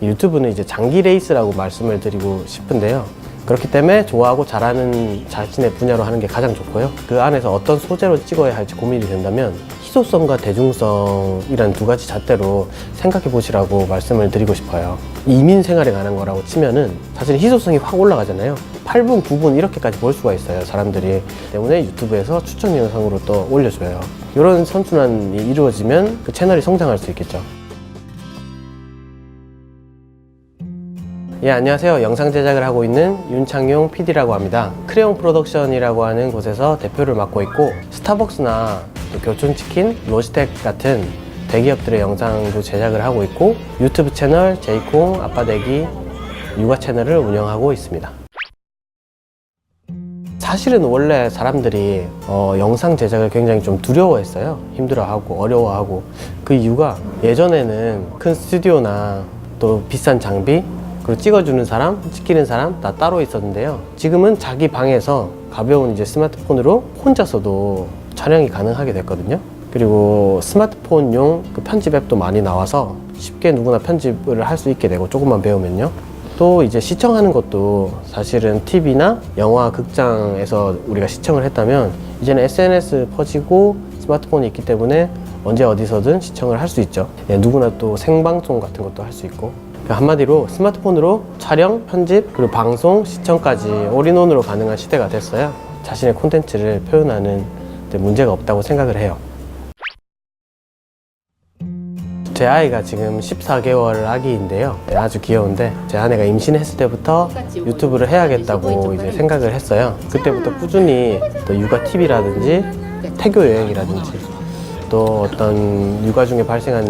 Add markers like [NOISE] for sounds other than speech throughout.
이 유튜브는 이제 장기 레이스라고 말씀을 드리고 싶은데요. 그렇기 때문에 좋아하고 잘하는 자신의 분야로 하는 게 가장 좋고요. 그 안에서 어떤 소재로 찍어야 할지 고민이 된다면 희소성과 대중성이라는 두 가지 잣대로 생각해 보시라고 말씀을 드리고 싶어요. 이민 생활에 관한 거라고 치면은 사실 희소성이 확 올라가잖아요. 8분, 9분 이렇게까지 볼 수가 있어요. 사람들이 때문에 유튜브에서 추천 영상으로 또 올려줘요. 이런 선순환이 이루어지면 그 채널이 성장할 수 있겠죠. 예, 안녕하세요. 영상 제작을 하고 있는 윤창용 PD라고 합니다. 크레용 프로덕션이라고 하는 곳에서 대표를 맡고 있고, 스타벅스나 또 교촌치킨, 로지텍 같은 대기업들의 영상도 제작을 하고 있고, 유튜브 채널 제이콩 아빠대기 육아 채널을 운영하고 있습니다. 사실은 원래 사람들이 어, 영상 제작을 굉장히 좀 두려워했어요. 힘들어하고 어려워하고 그 이유가 예전에는 큰 스튜디오나 또 비싼 장비 그리고 찍어주는 사람, 찍히는 사람 다 따로 있었는데요. 지금은 자기 방에서 가벼운 이제 스마트폰으로 혼자서도 촬영이 가능하게 됐거든요. 그리고 스마트폰용 그 편집 앱도 많이 나와서 쉽게 누구나 편집을 할 수 있게 되고 조금만 배우면요. 또 이제 시청하는 것도 사실은 TV나 영화, 극장에서 우리가 시청을 했다면 이제는 SNS 퍼지고 스마트폰이 있기 때문에 언제 어디서든 시청을 할 수 있죠. 예, 누구나 또 생방송 같은 것도 할 수 있고. 그러니까 한마디로 스마트폰으로 촬영, 편집, 그리고 방송, 시청까지 올인원으로 가능한 시대가 됐어요. 자신의 콘텐츠를 표현하는 데 문제가 없다고 생각을 해요. 제 아이가 지금 14개월 아기인데요. 네, 아주 귀여운데 제 아내가 임신했을 때부터 유튜브를 해야겠다고 이제 생각을 했어요. 그때부터 꾸준히 또 육아 팁이라든지 태교 여행이라든지 또 어떤 육아 중에 발생한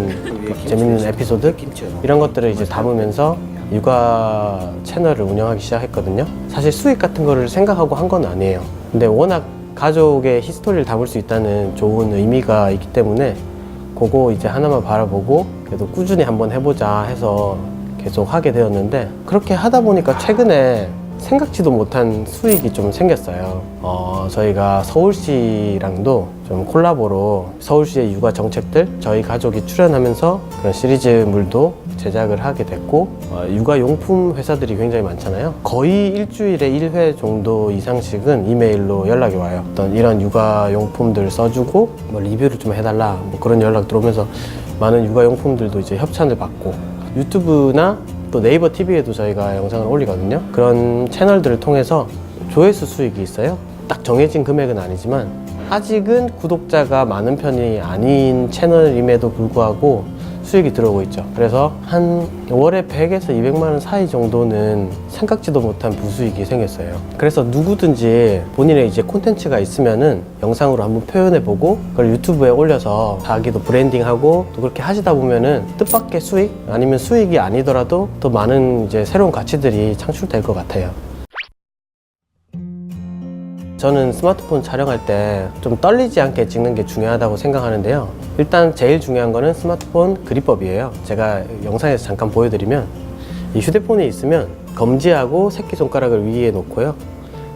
그 재밌는 에피소드 이런 것들을 이제 담으면서 육아 채널을 운영하기 시작했거든요. 사실 수익 같은 거를 생각하고 한 건 아니에요. 근데 워낙 가족의 히스토리를 담을 수 있다는 좋은 의미가 있기 때문에 그거 이제 하나만 바라보고 그래도 꾸준히 한번 해보자 해서 계속 하게 되었는데 그렇게 하다 보니까 최근에 생각지도 못한 수익이 좀 생겼어요. 어, 저희가 서울시랑도 좀 콜라보로 서울시의 육아 정책들 저희 가족이 출연하면서 그런 시리즈물도 제작을 하게 됐고 어, 육아 용품 회사들이 굉장히 많잖아요. 거의 일주일에 1회 정도 이상씩은 이메일로 연락이 와요. 어떤 이런 육아 용품들 써주고 뭐 리뷰를 좀 해달라 뭐 그런 연락 들어오면서 많은 육아 용품들도 이제 협찬을 받고 유튜브나 또 네이버 TV에도 저희가 영상을 올리거든요. 그런 채널들을 통해서 조회수 수익이 있어요. 딱 정해진 금액은 아니지만 아직은 구독자가 많은 편이 아닌 채널임에도 불구하고 수익이 들어오고 있죠. 그래서 한 월에 100에서 200만 원 사이 정도는 생각지도 못한 부수익이 생겼어요. 그래서 누구든지 본인의 이제 콘텐츠가 있으면은 영상으로 한번 표현해보고 그걸 유튜브에 올려서 자기도 브랜딩하고 또 그렇게 하시다 보면은 뜻밖의 수익 아니면 수익이 아니더라도 더 많은 이제 새로운 가치들이 창출될 것 같아요. 저는 스마트폰 촬영할 때 좀 떨리지 않게 찍는 게 중요하다고 생각하는데요. 일단 제일 중요한 거는 스마트폰 그립법이에요. 제가 영상에서 잠깐 보여드리면 이 휴대폰이 있으면 검지하고 새끼손가락을 위에 놓고요.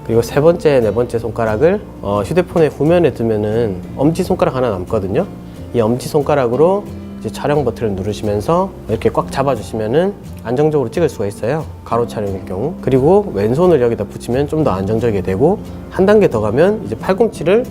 그리고 세 번째, 네 번째 손가락을 어, 휴대폰의 후면에 두면은 엄지손가락 하나 남거든요. 이 엄지손가락으로 촬영 버튼을 누르시면서 이렇게 꽉 잡아주시면은 안정적으로 찍을 수가 있어요. 가로 촬영일 경우. 그리고 왼손을 여기다 붙이면 좀 더 안정적이 되고 한 단계 더 가면 이제 팔꿈치를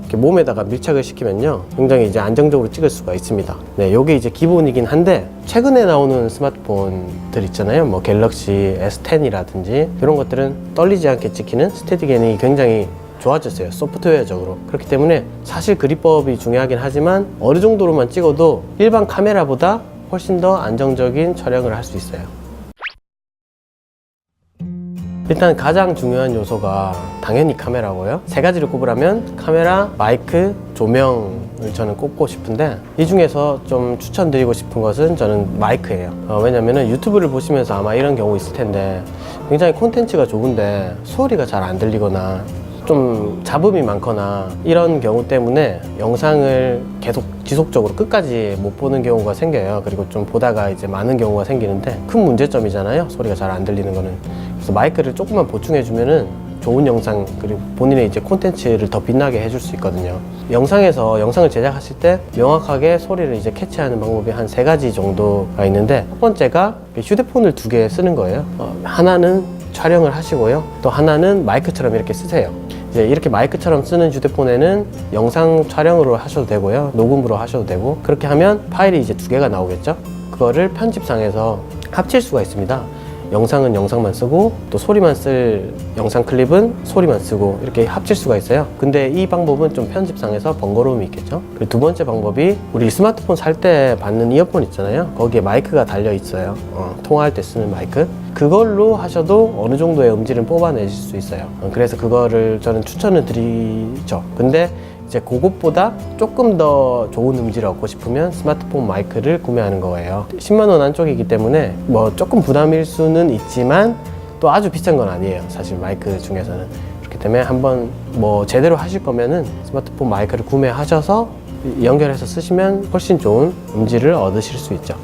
이렇게 몸에다가 밀착을 시키면요. 굉장히 이제 안정적으로 찍을 수가 있습니다. 네, 요게 이제 기본이긴 한데 최근에 나오는 스마트폰들 있잖아요. 뭐 갤럭시 S10 이라든지 이런 것들은 떨리지 않게 찍히는 스테디겐이 굉장히 좋아졌어요. 소프트웨어적으로. 그렇기 때문에 사실 그립법이 중요하긴 하지만 어느 정도로만 찍어도 일반 카메라보다 훨씬 더 안정적인 촬영을 할 수 있어요. 일단 가장 중요한 요소가 당연히 카메라고요. 세 가지를 꼽으라면 카메라, 마이크, 조명을 저는 꼽고 싶은데 이 중에서 좀 추천드리고 싶은 것은 저는 마이크예요. 어, 왜냐면은 유튜브를 보시면서 아마 이런 경우 있을 텐데 굉장히 콘텐츠가 좋은데 소리가 잘 안 들리거나 좀 잡음이 많거나 이런 경우 때문에 영상을 계속 지속적으로 끝까지 못 보는 경우가 생겨요. 그리고 좀 보다가 이제 많은 경우가 생기는데 큰 문제점이잖아요. 소리가 잘 안 들리는 거는. 그래서 마이크를 조금만 보충해 주면은 좋은 영상 그리고 본인의 이제 콘텐츠를 더 빛나게 해줄 수 있거든요. 영상에서 영상을 제작하실 때 명확하게 소리를 이제 캐치하는 방법이 한 세 가지 정도가 있는데 첫 번째가 휴대폰을 두 개 쓰는 거예요. 어, 하나는 촬영을 하시고요. 또 하나는 마이크처럼 이렇게 쓰세요. 이제 이렇게 마이크처럼 쓰는 휴대폰에는 영상 촬영으로 하셔도 되고요. 녹음으로 하셔도 되고 그렇게 하면 파일이 이제 두 개가 나오겠죠. 그거를 편집상에서 합칠 수가 있습니다. 영상은 영상만 쓰고 또 소리만 쓸 영상 클립은 소리만 쓰고 이렇게 합칠 수가 있어요. 근데 이 방법은 좀 편집상에서 번거로움이 있겠죠. 그리고 두 번째 방법이 우리 스마트폰 살 때 받는 이어폰 있잖아요. 거기에 마이크가 달려 있어요. 어, 통화할 때 쓰는 마이크. 그걸로 하셔도 어느 정도의 음질은 뽑아내실 수 있어요. 어, 그래서 그거를 저는 추천을 드리죠. 근데 이제 그것보다 조금 더 좋은 음질을 얻고 싶으면 스마트폰 마이크를 구매하는 거예요. 10만 원 안쪽이기 때문에 뭐 조금 부담일 수는 있지만 또 아주 비싼 건 아니에요. 사실 마이크 중에서는. 그렇기 때문에 한번 뭐 제대로 하실 거면은 스마트폰 마이크를 구매하셔서 연결해서 쓰시면 훨씬 좋은 음질을 얻으실 수 있죠.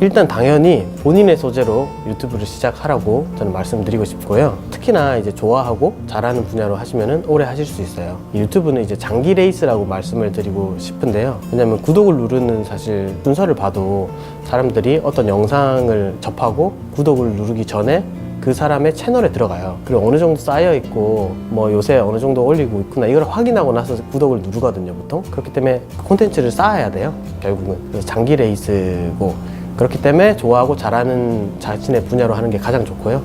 일단 당연히 본인의 소재로 유튜브를 시작하라고 저는 말씀드리고 싶고요. 특히나 이제 좋아하고 잘하는 분야로 하시면은 오래 하실 수 있어요. 이 유튜브는 이제 장기 레이스라고 말씀을 드리고 싶은데요. 왜냐면 구독을 누르는 사실 순서를 봐도 사람들이 어떤 영상을 접하고 구독을 누르기 전에 그 사람의 채널에 들어가요. 그리고 어느 정도 쌓여 있고 뭐 요새 어느 정도 올리고 있구나 이걸 확인하고 나서 구독을 누르거든요, 보통. 그렇기 때문에 콘텐츠를 쌓아야 돼요, 결국은. 장기 레이스고 그렇기 때문에 좋아하고 잘하는 자신의 분야로 하는 게 가장 좋고요.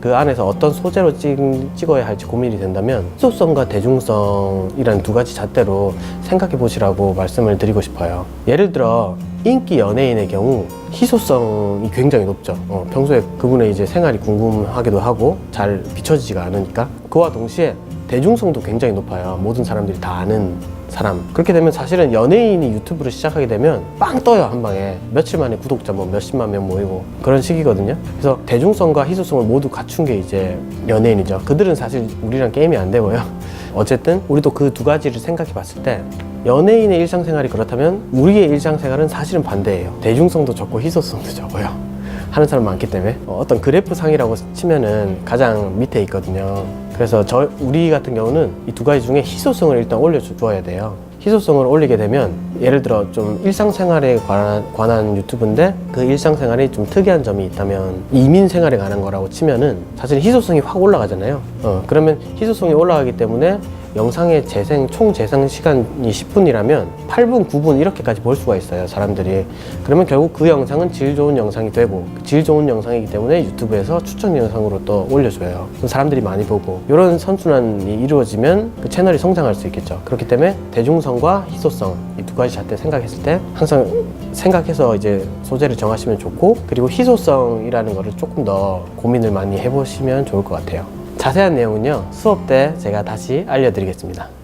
그 안에서 어떤 소재로 찍, 찍어야 할지 고민이 된다면 희소성과 대중성이라는 두 가지 잣대로 생각해 보시라고 말씀을 드리고 싶어요. 예를 들어 인기 연예인의 경우 희소성이 굉장히 높죠. 어, 평소에 그분의 이제 생활이 궁금하기도 하고 잘 비춰지지가 않으니까 그와 동시에 대중성도 굉장히 높아요. 모든 사람들이 다 아는 사람. 그렇게 되면 사실은 연예인이 유튜브를 시작하게 되면 빵 떠요, 한 방에. 며칠 만에 구독자 뭐 몇십만 명 모이고 그런 시기거든요. 그래서 대중성과 희소성을 모두 갖춘 게 이제 연예인이죠. 그들은 사실 우리랑 게임이 안 되고요. [LAUGHS] 어쨌든 우리도 그 두 가지를 생각해 봤을 때 연예인의 일상생활이 그렇다면 우리의 일상생활은 사실은 반대예요. 대중성도 적고 희소성도 적어요. 하는 사람 많기 때문에 어, 어떤 그래프 상이라고 치면은 가장 밑에 있거든요. 그래서 저 우리 같은 경우는 이 두 가지 중에 희소성을 일단 올려주어야 돼요. 희소성을 올리게 되면 예를 들어 좀 일상생활에 관한, 관한 유튜브인데 그 일상생활이 좀 특이한 점이 있다면 이민 생활에 관한 거라고 치면은 사실 희소성이 확 올라가잖아요. 어, 그러면 희소성이 올라가기 때문에 영상의 재생 총 재생 시간이 10분이라면 8분, 9분 이렇게까지 볼 수가 있어요, 사람들이. 그러면 결국 그 영상은 질 좋은 영상이 되고 질 좋은 영상이기 때문에 유튜브에서 추천 영상으로 또 올려줘요. 사람들이 많이 보고 이런 선순환이 이루어지면 그 채널이 성장할 수 있겠죠. 그렇기 때문에 대중성과 희소성 이 두 가지 잣대 생각했을 때 항상 생각해서 이제 소재를 정하시면 좋고 그리고 희소성이라는 거를 조금 더 고민을 많이 해보시면 좋을 것 같아요. 자세한 내용은요 수업 때 제가 다시 알려드리겠습니다.